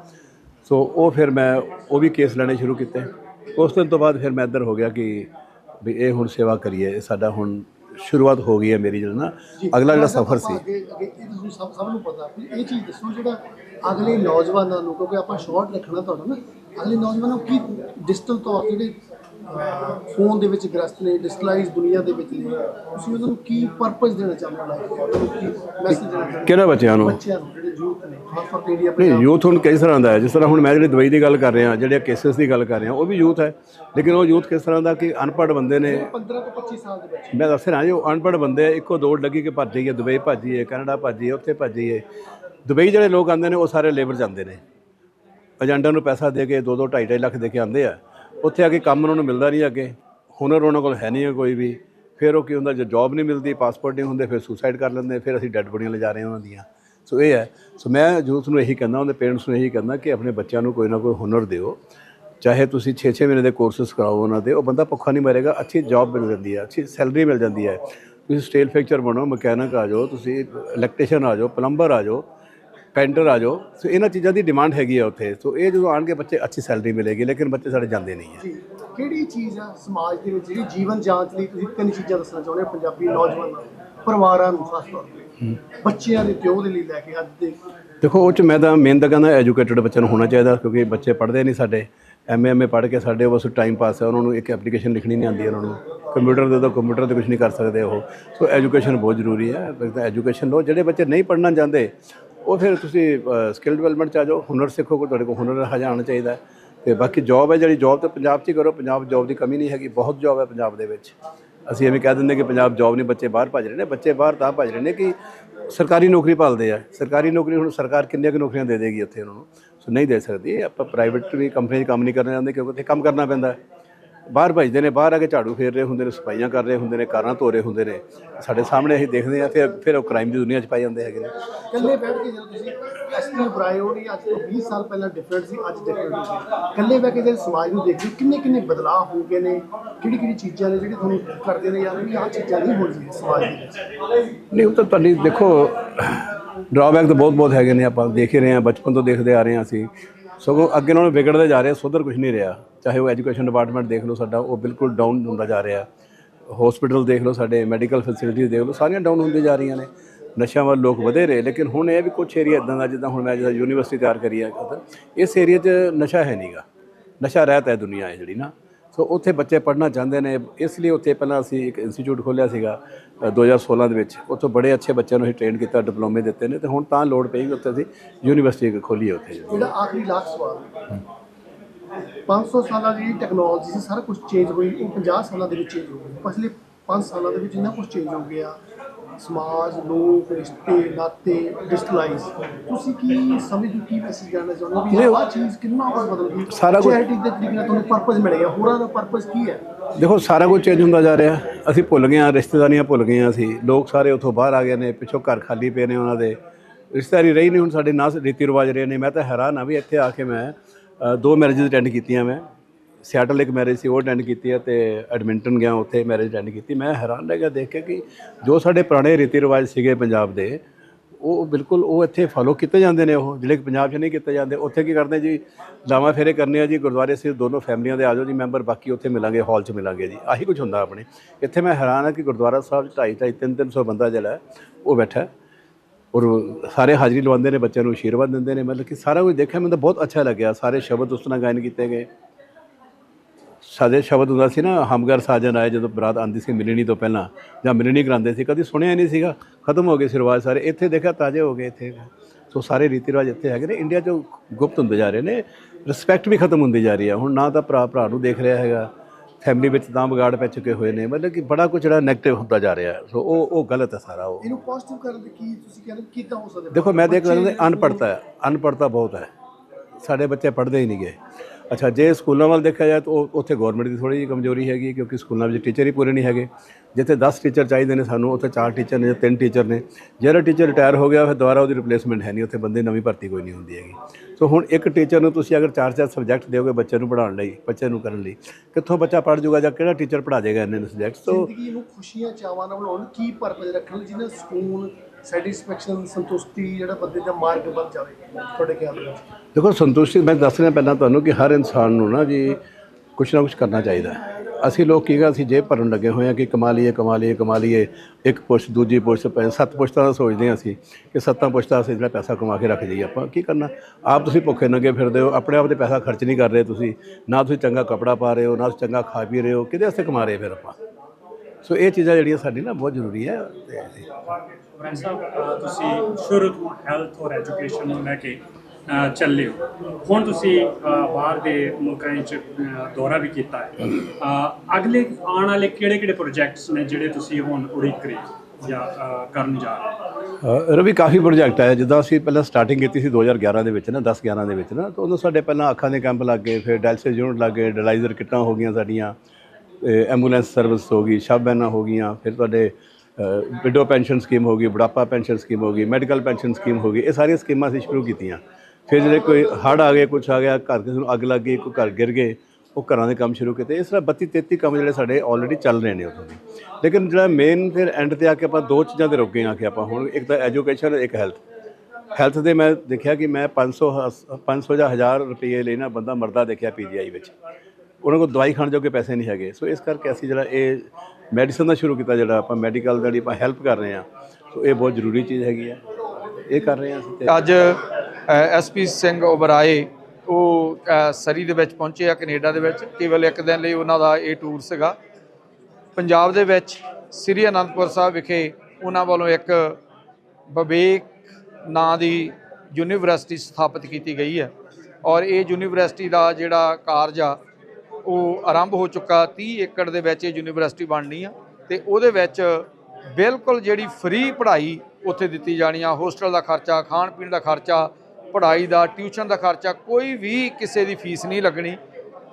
ਸੋ ਉਹ ਫਿਰ ਮੈਂ, ਉਹ ਵੀ ਕੇਸ ਲੈਣੇ ਸ਼ੁਰੂ ਕੀਤੇ। ਉਸ ਦਿਨ ਤੋਂ ਬਾਅਦ ਫਿਰ ਮੈਂ ਇੱਧਰ ਹੋ ਗਿਆ ਕਿ ਵੀ ਇਹ ਹੁਣ ਸੇਵਾ ਕਰੀਏ, ਇਹ ਸਾਡਾ ਹੁਣ ਸ਼ੁਰੂਆਤ ਹੋ ਗਈ ਹੈ ਮੇਰੀ ਜਿਹੜਾ ਨਾ ਅਗਲਾ ਜਿਹੜਾ ਸਫ਼ਰ ਸੀ। ਅੱਗੇ ਅੱਗੇ ਇਹ ਤੁਸੀਂ ਸਭ ਸਭ ਨੂੰ ਪਤਾ ਵੀ ਇਹ ਚੀਜ਼ ਦੱਸੋ ਜਿਹੜਾ ਅਗਲੇ ਨੌਜਵਾਨਾਂ ਨੂੰ ਕਿਉਂਕਿ ਆਪਾਂ ਸ਼ਾਰਟ ਰੱਖਣਾ ਤੁਹਾਡਾ ਨਾ ਅਗਲੇ ਨੌਜਵਾਨਾਂ ਨੂੰ ਕੀ ਡਿਜੀਟਲ ਤੌਰ ਤੇ ਜਿਹੜੇ ਫੋਨ ਦੇ ਵਿੱਚ ਗ੍ਰਸਤ ਨੇ ਡਿਜੀਟਲਾਈਜ਼ ਦੁਨੀਆ ਦੇ ਵਿੱਚ ਨੇ। ਤੁਸੀਂ ਉਹਨਾਂ ਨੂੰ ਕੀ ਪਰਪਸ ਦੇਣਾ ਚਾਹੁੰਦੇ ਹੋ? ਲਾਈਫ ਦਾ ਉਹਨਾਂ ਨੂੰ ਕੀ ਮੈਸੇਜ ਦੇਣਾ ਚਾਹੁੰਦੇ ਕਿਹਨਾਂ ਬੱਚਿਆਂ ਨੂੰ? ਬੱਚਿਆਂ ਨੂੰ ਜਿਹੜੇ ਯੂਥ ਨੇ ਖਾਸ ਆਪਣੀ ਨਹੀਂ ਯੂਥ ਹੁਣ ਕਈ ਤਰ੍ਹਾਂ ਦਾ ਹੈ? ਜਿਸ ਤਰ੍ਹਾਂ ਹੁਣ ਮੈਂ ਜਿਹੜੀ ਦਵਾਈ ਦੀ ਗੱਲ ਕਰ ਰਿਹਾ ਜਿਹੜੇ ਕੇਸਸ ਦੀ ਗੱਲ ਕਰ ਰਿਹਾ ਉਹ ਵੀ ਯੂਥ ਹੈ। ਲੇਕਿਨ ਉਹ ਯੂਥ ਕਿਸ ਤਰ੍ਹਾਂ ਦਾ ਕਿ ਅਨਪੜ੍ਹ ਬੰਦੇ ਨੇ? 15 ਤੋਂ 25 ਸਾਲ ਦੇ ਬੱਚੇ ਮੈਂ ਦੱਸ ਰਿਹਾ ਜੀ ਉਹ ਅਨਪੜ੍ਹ ਬੰਦੇ ਆ, ਇੱਕੋ ਦੌੜ ਲੱਗੀ ਕਿ ਭੱਜ ਜਾਈਏ ਦੁਬਈ ਭੱਜ ਜਾਈਏ ਕੈਨੇਡਾ ਭੱਜ ਜਾਈਏ ਉੱਥੇ ਭੱਜ ਜਾਈਏ। ਦੁਬਈ ਜਿਹੜੇ ਲੋਕ ਆਉਂਦੇ ਨੇ ਉਹ ਸਾਰੇ ਲੇਬਰ ਜਾਂਦੇ ਨੇ। ਏਜੰਟਾਂ ਨੂੰ ਪੈਸਾ ਦੇ ਕੇ 2-2 2.5 ਲੱਖ ਦੇ ਕੇ ਆਉਂਦੇ ਆ। ਉੱਥੇ ਆ ਕੇ ਕੰਮ ਉਹਨਾਂ ਨੂੰ ਮਿਲਦਾ ਨਹੀਂ ਅੱਗੇ। ਹੁਨਰ ਉਹਨਾਂ ਕੋਲ ਹੈ ਨਹੀਂ ਹੈ ਕੋਈ ਵੀ। ਫਿਰ ਉਹ ਕੀ ਹੁੰਦਾ, ਜੇ ਜੌਬ ਨਹੀਂ ਮਿਲਦੀ ਪਾਸਪੋਰਟ ਨਹੀਂ ਹੁੰਦੇ, ਫਿਰ ਸੁਸਾਈਡ ਕਰ ਲੈਂਦੇ, ਫਿਰ ਅਸੀਂ ਡੈੱਡ ਬੋਡੀਆਂ ਲਿਜਾ ਰਹੇ ਹਾਂ ਉਹਨਾਂ ਦੀਆਂ। ਸੋ ਇਹ ਹੈ। ਸੋ ਮੈਂ ਯੂਥ ਨੂੰ ਇਹੀ ਕਹਿੰਦਾ, ਉਹਦੇ ਪੇਰੈਂਟਸ ਨੂੰ ਇਹੀ ਕਹਿੰਦਾ ਕਿ ਆਪਣੇ ਬੱਚਿਆਂ ਨੂੰ ਕੋਈ ਨਾ ਕੋਈ ਹੁਨਰ ਦਿਓ। ਚਾਹੇ ਤੁਸੀਂ 6-6 ਮਹੀਨੇ ਦੇ ਕੋਰਸਸ ਕਰਾਓ ਉਹਨਾਂ ਦੇ, ਉਹ ਬੰਦਾ ਭੁੱਖਾ ਨਹੀਂ ਮਰੇਗਾ, ਅੱਛੀ ਜੌਬ ਮਿਲ ਜਾਂਦੀ ਹੈ, ਅੱਛੀ ਸੈਲਰੀ ਮਿਲ ਜਾਂਦੀ ਹੈ। ਤੁਸੀਂ ਸਟੇਲ ਫੈਕਚਰ ਬਣੋ, ਮਕੈਨਿਕ ਆ ਜਾਓ, ਤੁਸੀਂ ਇਲੈਕਟ੍ਰੀਸ਼ੀਅਨ ਆ ਜਾਓ ਪਲੰਬਰ ਆ ਜਾਓ ਪੈਂਟਰ ਆ ਜਾਓ। ਸੋ ਇਹਨਾਂ ਚੀਜ਼ਾਂ ਦੀ ਡਿਮਾਂਡ ਹੈਗੀ ਆ ਉੱਥੇ। ਸੋ ਇਹ ਜਦੋਂ ਆਣਗੇ ਬੱਚੇ ਅੱਛੀ ਸੈਲਰੀ ਮਿਲੇਗੀ ਲੇਕਿਨ ਬੱਚੇ ਸਾਡੇ ਜਾਂਦੇ ਨਹੀਂ ਹੈ ਜੀ ਕਿਹੜੀ ਚੀਜ਼ ਆ ਸਮਾਜ ਦੇ ਵਿੱਚ ਜਿਹੜੀ ਜੀਵਨ ਜਾਂਚ ਲਈ ਤੁਸੀਂ ਤਿੰਨ ਚੀਜ਼ਾਂ ਦੱਸਣਾ ਚਾਹੁੰਦੇ ਹੋ ਪੰਜਾਬੀ ਨੌਜਵਾਨਾਂ ਪਰਿਵਾਰਾਂ ਨੂੰ ਖਾਸ ਤੌਰ ਤੇ? ਬੱਚਿਆਂ ਦੇ ਤੇ ਉਹਦੇ ਲਈ ਲੈ ਕੇ ਅੱਜ ਦੇ ਦੇਖੋ ਉਹ ਚ ਮੈਂ ਤਾਂ ਮੇਨ ਤਾਂ ਕਹਿੰਦਾ ਐਜੂਕੇਟਡ ਬੱਚੇ ਨੂੰ ਹੋਣਾ ਚਾਹੀਦਾ ਕਿਉਂਕਿ ਬੱਚੇ ਪੜ੍ਹਦੇ ਨਹੀਂ ਸਾਡੇ। ਐਮਏ ਐਮਏ ਪੜ੍ਹ ਕੇ ਸਾਡੇ ਬਸ ਟਾਈਮ ਪਾਸ ਹੈ ਉਹਨਾਂ ਨੂੰ ਇੱਕ ਐਪਲੀਕੇਸ਼ਨ ਲਿਖਣੀ ਨਹੀਂ ਆਉਂਦੀ ਉਹਨਾਂ ਨੂੰ। ਕੰਪਿਊਟਰ ਦੇ ਤਾਂ ਕੰਪਿਊਟਰ ਤੇ ਕੁਝ ਨਹੀਂ ਕਰ ਸਕਦੇ ਉਹ। ਸੋ ਐਜੂਕੇਸ਼ਨ ਬਹੁਤ ਜ਼ਰੂਰੀ ਹੈ ਐਜੂਕੇਸ਼ਨ ਲਓ। ਜਿਹੜੇ ਬੱਚੇ ਨਹੀਂ ਪੜ੍ਹਨਾ ਚਾਹੁੰਦੇ ਉਹ ਫਿਰ ਤੁਸੀਂ ਸਕਿੱਲ ਡਿਵੈਲਪਮੈਂਟ ਚ ਆ ਜਾਓ, ਹੁਨਰ ਸਿੱਖੋ ਕੋਈ ਤੁਹਾਡੇ ਕੋਲ ਹੁਨਰ ਹਜਾਣਾ ਚਾਹੀਦਾ ਹੈ। ਤੇ ਬਾਕੀ ਜੌਬ ਹੈ ਜਿਹੜੀ ਜੌਬ ਤਾਂ ਪੰਜਾਬ 'ਚ ਹੀ ਕਰੋ, ਪੰਜਾਬ ਜੌਬ ਦੀ ਕਮੀ ਨਹੀਂ ਹੈਗੀ, ਬਹੁਤ ਜੌਬ ਹੈ ਪੰਜਾਬ ਦੇ ਵਿੱਚ ਅਸੀਂ ਐਵੇਂ ਕਹਿ ਦਿੰਦੇ ਕਿ ਪੰਜਾਬ ਜੌਬ ਨਹੀਂ, ਬੱਚੇ ਬਾਹਰ ਭੱਜ ਰਹੇ ਨੇ, ਬੱਚੇ ਬਾਹਰ ਤਾਂ ਭੱਜ ਰਹੇ ਨੇ ਕਿ ਸਰਕਾਰੀ ਨੌਕਰੀ ਭਾਲਦੇ ਆ ਸਰਕਾਰੀ ਨੌਕਰੀ ਹੁਣ ਸਰਕਾਰ ਕਿੰਨੀਆਂ ਕੁ ਨੌਕਰੀਆਂ ਦੇ ਦੇਗੀ ਉੱਥੇ ਉਹਨਾਂ ਨੂੰ ਸੋ ਨਹੀਂ ਦੇ ਸਕਦੀ, ਆਪਾਂ ਪ੍ਰਾਈਵੇਟ ਵੀ ਕੰਪਨੀ 'ਚ ਕੰਮ ਨਹੀਂ ਕਰਨਾ ਚਾਹੁੰਦੇ ਕਿਉਂਕਿ ਉੱਥੇ ਕੰਮ ਕਰਨਾ ਪੈਂਦਾ ਹੈ। ਬਾਹਰ ਭੱਜਦੇ ਨੇ ਬਾਹਰ ਆ ਕੇ ਝਾੜੂ ਫੇਰ ਰਹੇ ਹੁੰਦੇ ਨੇ ਸਫਾਈਆਂ ਕਰ ਰਹੇ ਹੁੰਦੇ ਨੇ ਕਾਰਾਂ ਧੋ ਰਹੇ ਹੁੰਦੇ ਨੇ। ਸਾਡੇ ਸਾਹਮਣੇ ਅਸੀਂ ਦੇਖਦੇ ਆ ਫਿਰ ਫਿਰ ਉਹ ਕ੍ਰਾਈਮ ਦੀ ਦੁਨੀਆ 'ਚ ਪਾਏ ਜਾਂਦੇ ਹੈਗੇ ਨੇ। ਇਕੱਲੇ ਬੈਠ ਕੇ ਜਦੋਂ ਤੁਸੀਂ ਐਸਟੀ ਬਰਾਇਓ ਨਹੀਂ ਅੱਜ ਤੋਂ 20 ਸਾਲ ਪਹਿਲਾਂ ਡਿਫਰੈਂਟ ਸੀ ਅੱਜ ਡਿਫਰੈਂਟ ਹੋ ਗਿਆ ਇਕੱਲੇ ਬੈਠ ਕੇ ਜਦੋਂ ਸਮਾਜ ਨੂੰ ਦੇਖਦੇ ਹੋ, ਕਿੰਨੇ ਕਿੰਨੇ ਬਦਲਾਅ ਹੋ ਗਏ ਨੇ ਕਿਹੜੀ ਕਿਹੜੀ ਚੀਜ਼ਾਂ ਨੇ ਜਿਹੜੀ ਤੁਹਾਨੂੰ ਕਰਦੇ ਨੇ ਯਾਰ ਵੀ ਆਹ ਚੀਜ਼ਾਂ ਨਹੀਂ ਹੋਣਗੀਆਂ ਸਮਾਜ ਦੇ ਵਿੱਚ। ਨਹੀਂ ਉਹ ਤਾਂ ਤੁਹਾਡੀ ਦੇਖੋ ਡਰਾਬੈਕ ਤਾਂ ਬਹੁਤ ਬਹੁਤ ਹੈਗੇ ਨੇ ਆਪਾਂ ਦੇਖ ਰਹੇ ਹਾਂ ਬਚਪਨ ਤੋਂ ਦੇਖਦੇ ਆ ਰਹੇ ਹਾਂ ਅਸੀਂ। ਸਗੋਂ ਅੱਗੇ ਨਾਲੋਂ ਵਿਗੜਦੇ ਜਾ ਰਿਹਾ ਸੁਧਰ ਕੁਝ ਨਹੀਂ ਰਿਹਾ। ਚਾਹੇ ਉਹ ਐਜੂਕੇਸ਼ਨ ਡਿਪਾਰਟਮੈਂਟ ਦੇਖ ਲਓ ਸਾਡਾ ਉਹ ਬਿਲਕੁਲ ਡਾਊਨ ਹੁੰਦਾ ਜਾ ਰਿਹਾ। ਹਸਪੀਟਲ ਦੇਖ ਲਓ ਸਾਡੇ ਮੈਡੀਕਲ ਫੈਸਿਲਿਟੀਜ਼ ਦੇਖ ਲਓ ਸਾਰੀਆਂ ਡਾਊਨ ਹੁੰਦੀਆਂ ਜਾ ਰਹੀਆਂ ਨੇ। ਨਸ਼ਿਆਂ ਵੱਲ ਲੋਕ ਵਧੇ ਰਹੇ ਲੇਕਿਨ ਹੁਣ ਇਹ ਵੀ ਕੁਝ ਏਰੀਆ ਇਦਾਂ ਦਾ ਜਿੱਦਾਂ ਹੁਣ ਮੈਂ ਜਿਹੜਾ ਯੂਨੀਵਰਸਿਟੀ ਤਿਆਰ ਕਰੀ ਹੈ ਇਸ ਏਰੀਆ 'ਚ ਨਸ਼ਾ ਹੈ ਨਹੀਂਗਾ ਨਸ਼ਾ ਰਹਿਤ ਹੈ ਦੁਨੀਆ ਹੈ ਜਿਹੜੀ ਨਾ। ਸੋ ਉੱਥੇ ਬੱਚੇ ਪੜ੍ਹਨਾ ਚਾਹੁੰਦੇ ਨੇ। ਇਸ ਲਈ ਉੱਥੇ ਪਹਿਲਾਂ ਅਸੀਂ ਇੱਕ ਇੰਸਟੀਚਿਊਟ ਖੋਲ੍ਹਿਆ ਸੀਗਾ ਅ, 2016 ਦੇ ਵਿੱਚ। ਉੱਥੋਂ ਬੜੇ ਅੱਛੇ ਬੱਚਿਆਂ ਨੂੰ ਅਸੀਂ ਟ੍ਰੇਨ ਕੀਤਾ ਡਿਪਲੋਮੇ ਦਿੱਤੇ ਨੇ। ਤੇ ਹੁਣ ਤਾਂ ਲੋੜ ਪਈ ਉੱਥੇ ਅਸੀਂ ਯੂਨੀਵਰਸਿਟੀ ਖੋਲ੍ਹੀ ਉੱਥੇ। ਜਿਹੜਾ ਆਖਰੀ ਲਾਸਟ ਸਵਾਲ। 500 ਸਾਲਾਂ ਦੀ ਟੈਕਨੋਲੋਜੀ ਸੀ ਸਾਰਾ ਕੁਝ ਚੇਂਜ ਹੋਈ ਉਹ 50 ਸਾਲਾਂ ਦੇ ਵਿੱਚ ਚੇਂਜ ਹੋ ਗਈ ਪਿਛਲੇ 5 ਸਾਲਾਂ ਦੇ ਵਿੱਚ ਇੰਨਾ ਕੁਝ ਚੇਂਜ ਹੋ ਗਿਆ। ਸਮਾਜ ਲੋਕ ਰਿਸ਼ਤੇ ਨਾਤੇ ਡਿਜੀਟਲਾਈਜ਼ ਤੁਸੀਂ ਕੀ ਸਮਝਦੇ ਕੀ ਮੈਸੇਜ ਦੇਣਾ ਚਾਹੁੰਦੇ ਹੋ ਵੀ ਆਹ ਚੀਜ਼ ਕਿੰਨਾ ਕੁ ਬਦਲ ਗਈ? ਸਾਰਾ ਕੁਝ- ਚੈਰਿਟੀ ਦੇ ਤਰੀਕੇ ਨਾਲ ਤੁਹਾਨੂੰ ਪਰਪਸ ਮਿਲ ਗਿਆ। ਹੋਰਾਂ ਦਾ ਪਰਪਸ ਕੀ ਹੈ? ਦੇਖੋ ਸਾਰਾ ਕੁਝ ਚੇਂਜ ਹੁੰਦਾ ਜਾ ਰਿਹਾ। ਅਸੀਂ ਭੁੱਲ ਗਏ ਹਾਂ ਰਿਸ਼ਤੇਦਾਰੀਆਂ ਭੁੱਲ ਗਏ ਹਾਂ ਅਸੀਂ। ਲੋਕ ਸਾਰੇ ਉੱਥੋਂ ਬਾਹਰ ਆ ਗਏ ਨੇ ਪਿੱਛੋਂ ਘਰ ਖਾਲੀ ਪਏ ਨੇ ਉਹਨਾਂ ਦੇ। ਰਿਸ਼ਤੇਦਾਰੀ ਰਹੀ ਨਹੀਂ ਹੁਣ ਸਾਡੇ ਨਾ ਰੀਤੀ ਰਿਵਾਜ ਰਹੇ ਨੇ। ਮੈਂ ਤਾਂ ਹੈਰਾਨ ਆ ਵੀ ਇੱਥੇ ਆ ਕੇ ਮੈਂ ਦੋ ਮੈਰਿਜਸ ਅਟੈਂਡ ਕੀਤੀਆਂ ਮੈਂ। ਸਿਆਟਲ ਇੱਕ ਮੈਰਿਜ ਸੀ, ਉਹ ਅਟੈਂਡ ਕੀਤੀ ਹੈ ਤੇ ਐਡਮਿੰਟਨ ਗਿਆ, ਉੱਥੇ ਮੈਰਿਜ ਅਟੈਂਡ ਕੀਤੀ। ਮੈਂ ਹੈਰਾਨ ਰਹਿ ਗਿਆ ਦੇਖ ਕੇ ਕਿ ਜੋ ਸਾਡੇ ਪੁਰਾਣੇ ਰੀਤੀ ਰਿਵਾਜ ਸੀਗੇ ਪੰਜਾਬ ਦੇ, ਉਹ ਬਿਲਕੁਲ ਉਹ ਇੱਥੇ ਫਾਲੋ ਕੀਤੇ ਜਾਂਦੇ ਨੇ ਉਹ। ਜਿਹੜੇ ਪੰਜਾਬ 'ਚ ਨਹੀਂ ਕੀਤੇ ਜਾਂਦੇ, ਉੱਥੇ ਕੀ ਕਰਦੇ ਜੀ? ਲਾਵਾਂ ਫੇਰੇ ਕਰਨੇ ਆ ਜੀ, ਗੁਰਦੁਆਰੇ ਸਿਰ ਦੋਨੋਂ ਫੈਮਲੀਆਂ ਦੇ ਆ ਜਾਓ ਜੀ, ਮੈਂਬਰ, ਬਾਕੀ ਉੱਥੇ ਮਿਲਾਂਗੇ, ਹਾਲ 'ਚ ਮਿਲਾਂਗੇ ਜੀ। ਆਹੀ ਕੁਝ ਹੁੰਦਾ ਆਪਣੇ। ਇੱਥੇ ਮੈਂ ਹੈਰਾਨ ਹਾਂ ਕਿ ਗੁਰਦੁਆਰਾ ਸਾਹਿਬ 'ਚ ਢਾਈ ਢਾਈ ਤਿੰਨ ਤਿੰਨ ਸੌ ਬੰਦਾ ਜਿਹੜਾ ਉਹ ਬੈਠਾ ਔਰ ਸਾਰੇ ਹਾਜ਼ਰੀ ਲਵਾਉਂਦੇ ਨੇ, ਬੱਚਿਆਂ ਨੂੰ ਆਸ਼ੀਰਵਾਦ ਦਿੰਦੇ ਨੇ। ਮਤਲਬ ਕਿ ਸਾਰਾ ਕੁਝ ਦੇਖਿਆ, ਮੈਨੂੰ ਤਾਂ ਬਹੁਤ ਅੱਛਾ ਲੱਗਿਆ। ਸਾਰੇ ਸ਼ਬਦ ਉਸ ਤਰ੍ਹਾਂ ਗਾਇਨ ਕੀਤੇ ਗਏ। ਸਾਡੇ ਸ਼ਬਦ ਹੁੰਦਾ ਸੀ ਨਾ, ਹਮਗਰ ਸਾਜਨ ਆਏ ਜਦੋਂ ਬਰਾਤ ਆਂਦੀ ਸੀ ਮਿਲਣੀ ਤੋਂ ਪਹਿਲਾਂ, ਜਾਂ ਮਿਲਣੀ ਕਰਾਉਂਦੇ ਸੀ। ਕਦੀ ਸੁਣਿਆ ਨਹੀਂ ਸੀਗਾ। ਖਤਮ ਹੋ ਗਏ ਸੀ ਰਿਵਾਜ ਸਾਰੇ। ਇੱਥੇ ਦੇਖਿਆ, ਤਾਜ਼ੇ ਹੋ ਗਏ ਇੱਥੇ। ਸੋ ਸਾਰੇ ਰੀਤੀ ਰਿਵਾਜ ਇੱਥੇ ਹੈਗੇ ਨੇ। ਇੰਡੀਆ 'ਚ ਗੁਪਤ ਹੁੰਦੇ ਜਾ ਰਹੇ ਨੇ। ਰਿਸਪੈਕਟ ਵੀ ਖਤਮ ਹੁੰਦੀ ਜਾ ਰਹੀ ਹੈ। ਹੁਣ ਨਾ ਤਾਂ ਭਰਾ ਭਰਾ ਨੂੰ ਦੇਖ ਰਿਹਾ ਹੈਗਾ। ਫੈਮਿਲੀ ਵਿੱਚ ਤਾਂ ਵਿਗਾੜ ਪੈ ਚੁੱਕੇ ਹੋਏ ਨੇ ਮਤਲਬ ਕਿ ਬੜਾ ਕੁਝ ਜਿਹੜਾ ਨੈਗੇਟਿਵ ਹੁੰਦਾ ਜਾ ਰਿਹਾ। ਸੋ ਉਹ ਉਹ ਗਲਤ ਹੈ ਸਾਰਾ ਉਹ। ਇਹਨੂੰ ਪੋਜ਼ਿਟਿਵ ਕਰਨ ਦੇ ਕੀ ਤੁਸੀਂ ਕਹਿੰਦੇ ਕਿੱਦਾਂ ਹੋ ਸਕਦਾ ਦੇਖੋ ਮੈਂ ਦੇਖ ਰਿਹਾ ਅਨਪੜਤਾ ਹੈ ਅਨਪੜਤਾ ਬਹੁਤ ਹੈ। ਸਾਡੇ ਬੱਚੇ ਪੜ੍ਹਦੇ ਹੀ ਨਹੀਂ ਗਏ ਅੱਛਾ ਜੇ ਸਕੂਲਾਂ ਵੱਲ ਦੇਖਿਆ ਜਾਏ ਤਾਂ ਉਹ- ਉੱਥੇ ਗਵਰਨਮੈਂਟ ਦੀ ਥੋੜੀ ਜਿਹੀ ਕਮਜ਼ੋਰੀ ਹੈਗੀ ਕਿਉਂਕਿ ਸਕੂਲਾਂ ਵਿੱਚ ਟੀਚਰ ਹੀ ਪੂਰੇ ਨਹੀਂ ਹੈਗੇ। ਜਿੱਥੇ 10 ਟੀਚਰ ਚਾਹੀਦੇ ਨੇ ਸਾਨੂੰ ਉੱਥੇ 4 ਟੀਚਰ ਨੇ ਜਾਂ 3 ਟੀਚਰ ਨੇ। ਜਿਹੜਾ ਟੀਚਰ ਰਿਟਾਇਰ ਹੋ ਗਿਆ ਫਿਰ ਦੁਬਾਰਾ ਉਹਦੀ ਰਿਪਲੇਸਮੈਂਟ ਹੈ ਨਹੀਂ। ਉੱਥੇ ਬੰਦੇ ਨਵੀਂ ਭਰਤੀ ਕੋਈ ਨਹੀਂ ਹੁੰਦੀ ਹੈਗੀ। ਸੋ ਹੁਣ ਇੱਕ ਟੀਚਰ ਨੂੰ ਤੁਸੀਂ ਅਗਰ 4-4 ਸਬਜੈਕਟ ਦਿਓਗੇ ਬੱਚੇ ਨੂੰ ਪੜ੍ਹਾਉਣ ਲਈ ਬੱਚੇ ਨੂੰ ਕਰਨ ਲਈ ਕਿੱਥੋਂ ਬੱਚਾ ਪੜ੍ਹ ਜਾਊਗਾ ਜਾਂ ਕਿਹੜਾ ਟੀਚਰ ਪੜ੍ਹਾ ਜਾਏਗਾ ਇੰਨੇ ਸਬਜੈਕਟ ਸੋ ਜ਼ਿੰਦਗੀ ਨੂੰ ਖੁਸ਼ੀਆਂ ਚਾਵਾਂ ਨਾਲ ਬਣਾਉਣ ਕੀ ਪਰਪਸ ਰੱਖਣ ਜਿਹਨਾਂ ਸਕੂਨ ਸੈਟੀਸਫੈਕਸ਼ਨ ਸੰਤੁਸ਼ਟੀ ਜਿਹੜਾ ਬੰਦੇ ਦਾ ਮਾਰਗ ਬਣ ਜਾਵੇ? ਤੁਹਾਡੇ ਖਿਆਲ ਵਿੱਚ ਦੇਖੋ ਸੰਤੁਸ਼ਟੀ ਮੈਂ ਦੱਸ ਰਿਹਾ ਪਹਿਲਾਂ ਤੁਹਾਨੂੰ ਕਿ ਹਰ ਇਨਸਾਨ ਨੂੰ ਨਾ ਜੀ ਕੁਛ ਨਾ ਕੁਛ ਕਰਨਾ ਚਾਹੀਦਾ ਹੈ। ਅਸੀਂ ਲੋਕ ਕੀ ਗਾ ਅਸੀਂ ਜੇਬ ਭਰਨ ਲੱਗੇ ਹੋਏ ਆ ਕਿ ਕਮਾ ਲਈਏ ਕਮਾ ਲਈਏ ਕਮਾ ਲਈਏ ਇੱਕ ਪੁਸ਼ਤ ਦੂਜੀ ਪੁਸ਼ਤ ਪੈ ਸੱਤ ਪੁਸ਼ਤਾਂ ਦਾ ਸੋਚਦੇ ਹਾਂ ਅਸੀਂ ਕਿ ਸੱਤਾਂ ਪੁਸ਼ਤਾਂ ਅਸੀਂ ਜਿਹੜਾ ਪੈਸਾ ਕਮਾ ਕੇ ਰੱਖ ਜਾਈਏ ਆਪਾਂ। ਕੀ ਕਰਨਾ? ਆਪ ਤੁਸੀਂ ਭੁੱਖੇ ਨੰਗੇ ਫਿਰਦੇ ਹੋ, ਆਪਣੇ ਆਪ ਤੇ ਪੈਸਾ ਖਰਚ ਨਹੀਂ ਕਰ ਰਹੇ ਤੁਸੀਂ। ਨਾ ਤੁਸੀਂ ਚੰਗਾ ਕਪੜਾ ਪਾ ਰਹੇ ਹੋ, ਨਾ ਤੁਸੀਂ ਚੰਗਾ ਖਾ ਪੀ ਰਹੇ ਹੋ, ਕਿਹਦੇ ਵਾਸਤੇ ਕਮਾ ਰਹੇ ਫਿਰ ਆਪਾਂ? ਸੋ ਇਹ ਚੀਜ਼ਾਂ ਜਿਹੜੀਆਂ ਸਾਡੀ ਨਾ ਬਹੁਤ ਜ਼ਰੂਰੀ ਹੈ ਤੁਸੀਂ ਸ਼ੁਰੂ ਤੋਂ ਹੈਲਥ ਔਰ ਐਜੂਕੇਸ਼ਨ ਨੂੰ ਲੈ ਕੇ ਚੱਲੇ ਹੋ ਹੁਣ ਤੁਸੀਂ ਬਾਹਰ ਦੇ ਮੁਲਕਾਂ ਵਿੱਚ ਦੌਰਾ ਵੀ ਕੀਤਾ ਹੈ। ਅਗਲੇ ਆਉਣ ਵਾਲੇ ਕਿਹੜੇ ਕਿਹੜੇ ਪ੍ਰੋਜੈਕਟਸ ਨੇ ਜਿਹੜੇ ਤੁਸੀਂ ਹੁਣ ਉਡੀਕ ਰਹੇ ਜਾਂ ਕਰਨ ਜਾ ਰਹੇ ਰਵੀ, ਕਾਫੀ ਪ੍ਰੋਜੈਕਟ ਹੈ। ਜਿੱਦਾਂ ਅਸੀਂ ਪਹਿਲਾਂ ਸਟਾਰਟਿੰਗ ਕੀਤੀ ਸੀ 2011 ਦੇ ਵਿੱਚ ਨਾ 10 11 ਦੇ ਵਿੱਚ ਨਾ, ਤਾਂ ਉਦੋਂ ਸਾਡੇ ਪਹਿਲਾਂ ਅੱਖਾਂ ਦੇ ਕੈਂਪ ਲੱਗ ਗਏ, ਫਿਰ ਡਾਇਲਸਿਸ ਯੂਨਿਟ ਲੱਗ ਗਏ ਡਾਇਲਾਈਜ਼ਰ ਕਿੱਟਾਂ ਹੋ ਗਈਆਂ ਸਾਡੀਆਂ ਐਂਬੂਲੈਂਸ ਸਰਵਿਸ ਹੋ ਗਈ ਸ਼ਬ ਬੈਨਾਂ ਹੋ ਗਈਆਂ, ਫਿਰ ਤੁਹਾਡੇ ਵਿਡੋ ਪੈਨਸ਼ਨ ਸਕੀਮ ਹੋ ਗਈ, ਬੁਢਾਪਾ ਪੈਨਸ਼ਨ ਸਕੀਮ ਹੋ ਗਈ ਮੈਡੀਕਲ ਪੈਨਸ਼ਨ ਸਕੀਮ ਹੋ ਗਈ, ਇਹ ਸਾਰੀਆਂ ਸਕੀਮਾਂ ਅਸੀਂ ਸ਼ੁਰੂ ਕੀਤੀਆਂ। ਫਿਰ ਜਿਹੜੇ ਕੋਈ ਹੜ੍ਹ ਆ ਗਏ ਕੁਝ ਆ ਗਿਆ, ਘਰ ਕਿਸੇ ਨੂੰ ਅੱਗ ਲੱਗ ਗਈ, ਕੋਈ ਘਰ ਗਿਰ ਗਏ, ਉਹ ਘਰਾਂ ਦੇ ਕੰਮ ਸ਼ੁਰੂ ਕੀਤੇ। ਇਸ ਤਰ੍ਹਾਂ 32 33 ਕੰਮ ਜਿਹੜੇ ਸਾਡੇ ਆਲਰੇਡੀ ਚੱਲ ਰਹੇ ਨੇ ਉਦੋਂ ਦੇ। ਲੇਕਿਨ ਜਿਹੜਾ ਮੇਨ ਫਿਰ ਐਂਡ ਤੇ ਆ ਕੇ ਆਪਾਂ ਦੋ ਚੀਜ਼ਾਂ ਤੇ ਰੁਕ ਗਏ ਆ ਕਿ ਆਪਾਂ ਹੁਣ, ਇੱਕ ਤਾਂ ਐਜੂਕੇਸ਼ਨ ਇੱਕ ਹੈਲਥ ਹੈਲਥ ਦੇ ਮੈਂ ਦੇਖਿਆ ਕਿ ਮੈਂ 500 ਹਸ- 500 ਜਾਂ 1000 ਰੁਪਏ ਲਈ ਨਾ ਬੰਦਾ ਮਰਦਾ ਦੇਖਿਆ ਪੀਜੀਆਈ ਵਿੱਚ। ਉਹਨਾਂ ਕੋਲ ਦਵਾਈ ਖਾਣ ਜੋਗੇ ਪੈਸੇ ਨਹੀਂ ਹੈਗੇ। ਸੋ ਇਸ ਕਰਕੇ ਅਸੀਂ ਜਿਹੜਾ ਇਹ ਮੈਡੀਸਨ ਦਾ ਸ਼ੁਰੂ ਕੀਤਾ, ਜਿਹੜਾ ਆਪਾਂ ਮੈਡੀਕਲ ਦਾ ਜਿਹੜੀ ਆਪਾਂ ਹੈਲਪ ਕਰ ਰਹੇ ਹਾਂ, ਸੋ ਇਹ ਬਹੁਤ ਜ਼ਰੂਰੀ ਚੀਜ਼ ਹੈਗੀ ਆ। ਇਹ ਕਰ ਰਹੇ ਹਾਂ ਅਸੀਂ ਅੱਜ ਐਸਪੀ ਸਿੰਘ ਓਬਰਾਏ, ਉਹ ਸਰੀ ਦੇ ਵਿੱਚ ਪਹੁੰਚੇ ਆ, ਕੈਨੇਡਾ ਦੇ ਵਿੱਚ। ਕੇਵਲ ਇੱਕ ਦਿਨ ਲਈ ਉਹਨਾਂ ਦਾ ਇਹ ਟੂਰ ਸੀਗਾ। ਪੰਜਾਬ ਦੇ ਵਿੱਚ ਸ੍ਰੀ ਅਨੰਦਪੁਰ ਸਾਹਿਬ ਵਿਖੇ ਉਹਨਾਂ ਵੱਲੋਂ ਇੱਕ ਵਿਵੇਕ ਨਾਂ ਦੀ ਯੂਨੀਵਰਸਿਟੀ ਸਥਾਪਿਤ ਕੀਤੀ ਗਈ ਹੈ। ਔਰ ਇਹ ਯੂਨੀਵਰਸਿਟੀ ਦਾ ਜਿਹੜਾ ਕਾਰਜ ਆ, ਉਹ ਆਰੰਭ ਹੋ ਚੁੱਕਾ 30 ਏਕੜ ਦੇ ਵਿੱਚ ਇਹ ਯੂਨੀਵਰਸਿਟੀ ਬਣਨੀ ਆ। ਤੇ ਉਹਦੇ ਵਿੱਚ ਬਿਲਕੁਲ ਜਿਹੜੀ ਫ੍ਰੀ ਪੜ੍ਹਾਈ ਉੱਥੇ ਦਿੱਤੀ ਜਾਣੀ ਆ। ਹੋਸਟਲ ਦਾ ਖਰਚਾ ਖਾਣ ਪੀਣ ਦਾ ਖਰਚਾ ਪੜ੍ਹਾਈ ਦਾ, ਟਿਊਸ਼ਨ ਦਾ ਖਰਚਾ, ਕੋਈ ਵੀ ਕਿਸੇ ਦੀ ਫੀਸ ਨਹੀਂ ਲੱਗਣੀ।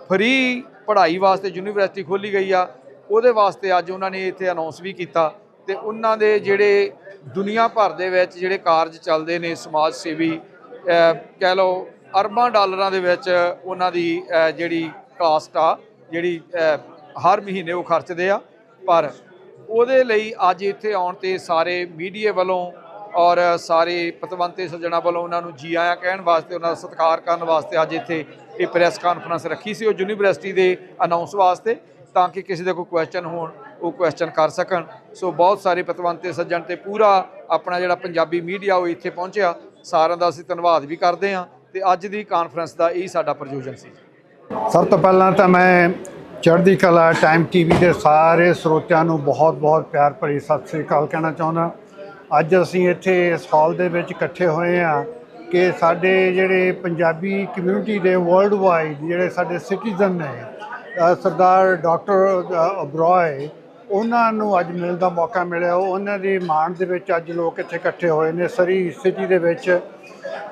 ਫ੍ਰੀ ਪੜ੍ਹਾਈ ਵਾਸਤੇ ਯੂਨੀਵਰਸਿਟੀ ਖੋਲੀ ਗਈ ਆ। ਉਹਦੇ ਵਾਸਤੇ ਅੱਜ ਉਹਨਾਂ ਨੇ ਇੱਥੇ ਅਨਾਉਂਸ ਵੀ ਕੀਤਾ ਤੇ ਉਹਨਾਂ ਦੇ ਜਿਹੜੇ ਦੁਨੀਆ ਭਰ ਦੇ ਵਿੱਚ ਜਿਹੜੇ ਕਾਰਜ ਚੱਲਦੇ ਨੇ ਸਮਾਜ ਸੇਵੀ ਕਹਿ ਲਓ, ਅਰਬਾਂ ਡਾਲਰਾਂ ਦੇ ਵਿੱਚ ਉਹਨਾਂ ਦੀ ਜਿਹੜੀ ਕਾਸਟ ਆ, ਜਿਹੜੀ ਹਰ ਮਹੀਨੇ ਉਹ ਖਰਚਦੇ ਆ। ਪਰ ਉਹਦੇ ਲਈ ਅੱਜ ਇੱਥੇ ਆਉਣ ਤੇ ਸਾਰੇ ਮੀਡੀਆ ਵੱਲੋਂ ਔਰ ਸਾਰੇ ਪਤਵੰਤੇ ਸੱਜਣਾ ਵੱਲੋਂ ਉਹਨਾਂ ਨੂੰ ਜੀ ਆਇਆਂ ਕਹਿਣ ਵਾਸਤੇ, ਉਹਨਾਂ ਦਾ ਸਤਿਕਾਰ ਕਰਨ ਵਾਸਤੇ ਅੱਜ ਇੱਥੇ ਇਹ ਪ੍ਰੈਸ ਕਾਨਫਰੰਸ ਰੱਖੀ ਸੀ ਉਹ ਯੂਨੀਵਰਸਿਟੀ ਦੇ ਅਨਾਉਂਸ ਵਾਸਤੇ ਤਾਂ ਕਿ ਕਿਸੇ ਦੇ ਕੋਈ ਕੁਐਸਚਨ ਹੋਣ, ਉਹ ਕੁਐਸਚਨ ਕਰ ਸਕਣ। ਸੋ ਬਹੁਤ ਸਾਰੇ ਪਤਵੰਤੇ ਸੱਜਣ ਤੇ ਪੂਰਾ ਆਪਣਾ ਜਿਹੜਾ ਪੰਜਾਬੀ ਮੀਡੀਆ ਉਹ ਇੱਥੇ ਪਹੁੰਚਿਆ। ਸਾਰਿਆਂ ਦਾ ਅਸੀਂ ਧੰਨਵਾਦ ਵੀ ਕਰਦੇ ਹਾਂ ਤੇ ਅੱਜ ਦੀ ਕਾਨਫਰੰਸ ਦਾ ਇਹੀ ਸਾਡਾ ਪ੍ਰਯੋਜਨ ਸੀ। ਸਭ ਤੋਂ ਪਹਿਲਾਂ ਤਾਂ ਮੈਂ ਚੜ੍ਹਦੀ ਕਲਾ ਟਾਈਮ ਟੀਵੀ ਦੇ ਸਾਰੇ ਸਰੋਤਿਆਂ ਨੂੰ ਬਹੁਤ-ਬਹੁਤ ਪਿਆਰ ਭਰੀ ਸਤਿ ਸ੍ਰੀ ਅਕਾਲ ਕਹਿਣਾ ਚਾਹੁੰਦਾ। ਅੱਜ ਅਸੀਂ ਇੱਥੇ ਇਸ ਹਾਲ ਦੇ ਵਿੱਚ ਇਕੱਠੇ ਹੋਏ ਆ ਕਿ ਸਾਡੇ ਜਿਹੜੇ ਪੰਜਾਬੀ ਕਮਿਊਨਿਟੀ ਦੇ ਵਰਲਡ ਵਾਈਡ ਜਿਹੜੇ ਸਾਡੇ ਸਿਟੀਜ਼ਨ ਨੇ ਸਰਦਾਰ ਡਾਕਟਰ ਅਬਰੋਏ, ਉਹਨਾਂ ਨੂੰ ਅੱਜ ਮਿਲਣ ਦਾ ਮੌਕਾ ਮਿਲਿਆ। ਉਹਨਾਂ ਦੀ ਮਾਣ ਦੇ ਵਿੱਚ ਅੱਜ ਲੋਕ ਇੱਥੇ ਇਕੱਠੇ ਹੋਏ ਨੇ। ਸਰੀ ਸਿਟੀ ਦੇ ਵਿੱਚ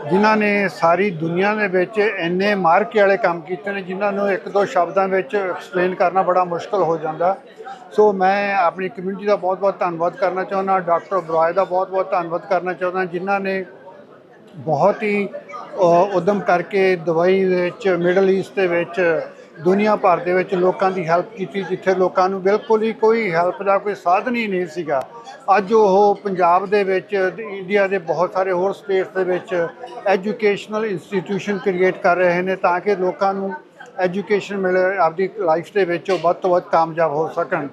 ਜਿਨ੍ਹਾਂ ਨੇ ਸਾਰੀ ਦੁਨੀਆ ਦੇ ਵਿੱਚ ਇੰਨੇ ਮਾਰਕੇ ਵਾਲੇ ਕੰਮ ਕੀਤੇ ਨੇ ਜਿਨ੍ਹਾਂ ਨੂੰ ਇੱਕ ਦੋ ਸ਼ਬਦਾਂ ਵਿੱਚ ਐਕਸਪਲੇਨ ਕਰਨਾ ਬੜਾ ਮੁਸ਼ਕਲ ਹੋ ਜਾਂਦਾ। ਸੋ ਮੈਂ ਆਪਣੀ ਕਮਿਊਨਿਟੀ ਦਾ ਬਹੁਤ-ਬਹੁਤ ਧੰਨਵਾਦ ਕਰਨਾ ਚਾਹੁੰਦਾ ਡਾਕਟਰ ਬਰਾਏ ਦਾ ਬਹੁਤ-ਬਹੁਤ ਧੰਨਵਾਦ ਕਰਨਾ ਚਾਹੁੰਦਾ ਜਿਨ੍ਹਾਂ ਨੇ ਬਹੁਤ ਹੀ ਅ, ਉਦਮ ਕਰਕੇ ਦੁਬਈ ਵਿੱਚ ਮਿਡਲ ਈਸਟ ਦੇ ਵਿੱਚ ਦੁਨੀਆ ਭਰ ਦੇ ਵਿੱਚ ਲੋਕਾਂ ਦੀ ਹੈਲਪ ਕੀਤੀ, ਜਿੱਥੇ ਲੋਕਾਂ ਨੂੰ ਬਿਲਕੁਲ ਹੀ ਕੋਈ ਹੈਲਪ ਦਾ ਕੋਈ ਸਾਧਨ ਹੀ ਨਹੀਂ ਸੀਗਾ। ਅੱਜ ਉਹ ਪੰਜਾਬ ਦੇ ਵਿੱਚ ਇੰਡੀਆ ਦੇ ਬਹੁਤ ਸਾਰੇ ਹੋਰ ਸਟੇਟਸ ਦੇ ਵਿੱਚ ਐਜੂਕੇਸ਼ਨਲ ਇੰਸਟੀਟਿਊਸ਼ਨ ਕ੍ਰੀਏਟ ਕਰ ਰਹੇ ਨੇ ਤਾਂ ਕਿ ਲੋਕਾਂ ਨੂੰ ਐਜੂਕੇਸ਼ਨ ਮਿਲੇ, ਆਪਦੀ ਲਾਈਫ ਦੇ ਵਿੱਚ ਉਹ ਵੱਧ ਤੋਂ ਵੱਧ ਕਾਮਯਾਬ ਹੋ ਸਕਣ।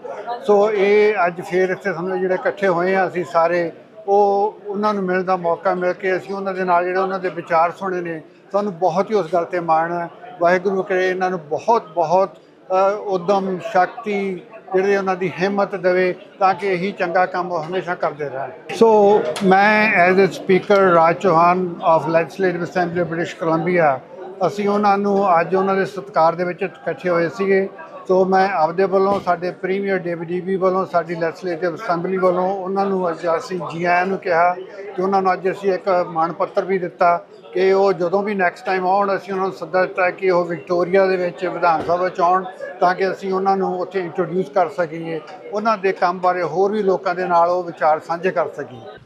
ਸੋ ਇਹ ਅੱਜ ਫੇਰ ਇੱਥੇ ਸਮਝੋ ਜਿਹੜੇ ਇਕੱਠੇ ਹੋਏ ਆ, ਅਸੀਂ ਸਾਰੇ, ਉਹ ਉਹਨਾਂ ਨੂੰ ਮਿਲਣ ਦਾ ਮੌਕਾ ਮਿਲ ਕੇ ਅਸੀਂ ਉਹਨਾਂ ਦੇ ਨਾਲ ਜਿਹੜੇ ਉਹਨਾਂ ਦੇ ਵਿਚਾਰ ਸੁਣੇ ਨੇ ਸਾਨੂੰ ਬਹੁਤ ਹੀ ਉਸ ਗੱਲ ਤੇ ਮਾਣ ਹੈ। ਵਾਹਿਗੁਰੂ ਕਰੇ ਇਹਨਾਂ ਨੂੰ ਬਹੁਤ ਬਹੁਤ ਅ, ਉਦਮ ਸ਼ਕਤੀ ਜਿਹੜੇ ਉਹਨਾਂ ਦੀ ਹਿੰਮਤ ਦੇਵੇ ਤਾਂ ਕਿ ਇਹੀ ਚੰਗਾ ਕੰਮ ਉਹ ਹਮੇਸ਼ਾ ਕਰਦੇ ਰਹਿਣ। ਸੋ ਮੈਂ as a speaker Raj Chauhan of legislative assembly British Columbia ਅਸੀਂ ਉਹਨਾਂ ਨੂੰ ਅੱਜ ਉਹਨਾਂ ਦੇ ਸਤਿਕਾਰ ਦੇ ਵਿੱਚ ਇਕੱਠੇ ਹੋਏ ਸੀਗੇ। ਸੋ ਮੈਂ ਆਪਦੇ ਵੱਲੋਂ ਸਾਡੇ ਪ੍ਰੀਮੀਅਰ ਡੇਵੀਡੀਬੀ ਵੱਲੋਂ ਸਾਡੀ ਲੈਜਿਸਲੇਟਿਵ ਅਸੈਂਬਲੀ ਵੱਲੋਂ ਉਹਨਾਂ ਨੂੰ ਅੱਜ ਅਸੀਂ ਜੀ ਆਇਆਂ ਨੂੰ ਕਿਹਾ ਤੇ ਉਹਨਾਂ ਨੂੰ ਅੱਜ ਅਸੀਂ ਇੱਕ ਮਾਣ ਪੱਤਰ ਵੀ ਦਿੱਤਾ। ਕਿ ਉਹ ਜਦੋਂ ਵੀ ਨੈਕਸਟ ਟਾਈਮ ਆਉਣ, ਅਸੀਂ ਉਹਨਾਂ ਨੂੰ ਸੱਦਾ ਦਿੱਤਾ ਕਿ ਉਹ ਵਿਕਟੋਰੀਆ ਦੇ ਵਿੱਚ ਵਿਧਾਨ ਸਭਾ 'ਚ ਆਉਣ, ਤਾਂ ਕਿ ਅਸੀਂ ਉਹਨਾਂ ਨੂੰ ਉੱਥੇ ਇੰਟਰੋਡਿਊਸ ਕਰ ਸਕੀਏ, ਉਹਨਾਂ ਦੇ ਕੰਮ ਬਾਰੇ ਹੋਰ ਵੀ ਲੋਕਾਂ ਦੇ ਨਾਲ ਉਹ ਵਿਚਾਰ ਸਾਂਝੇ ਕਰ ਸਕੀਏ।